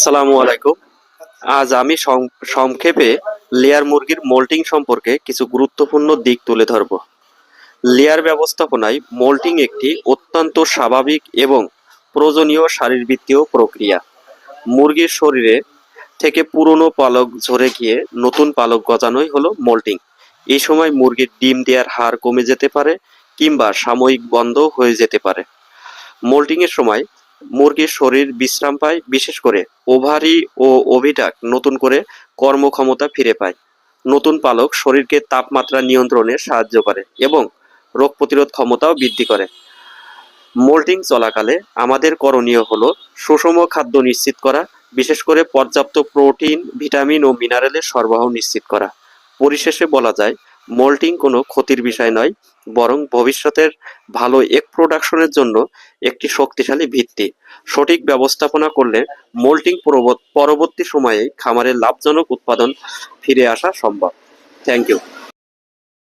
আসসালামু আলাইকুম। আজ আমি সংক্ষেপে লেয়ার মুরগির মোল্টিং সম্পর্কে কিছু গুরুত্বপূর্ণ দিক তুলে ধরব। লেয়ার ব্যবস্থাপনায় মোল্টিং একটি অত্যন্ত স্বাভাবিক এবং প্রয়োজনীয় শারীরবৃত্তীয় প্রক্রিয়া। মুরগির শরীরে থেকে পুরনো পালক ঝরে গিয়ে নতুন পালক গজানোই হলো মোল্টিং। এই সময় মুরগির ডিম দেওয়ার হার কমে যেতে পারে কিংবা সাময়িক বন্ধ হয়ে যেতে পারে। মোল্টিং এর সময় মুরগির শরীর বিশ্রাম পায়, বিশেষ করে ওভারি ও ওভিটাক নতুন করে কর্মক্ষমতা ফিরে পায়। নতুন পালক শরীরকে তাপমাত্রা নিয়ন্ত্রণে সাহায্য করে এবং রোগ প্রতিরোধ ক্ষমতাও বৃদ্ধি করে। মোল্টিং চলাকালে আমাদের করণীয় হলো সুষম খাদ্য নিশ্চিত করা, বিশেষ করে পর্যাপ্ত প্রোটিন, ভিটামিন ও মিনারেলের সরবরাহ নিশ্চিত করা। পরিশেষে বলা যায় মোল্টিং কোনো ক্ষতির বিষয় নয়, বরং ভবিষ্যতের ভালো এক প্রোডাকশনের জন্য একটি শক্তিশালী ভিত্তি। সঠিক ব্যবস্থাপনা করলে মোল্টিং পরবর্তী সময়ে খামারের লাভজনক উৎপাদন ফিরে আসা সম্ভব। Thank you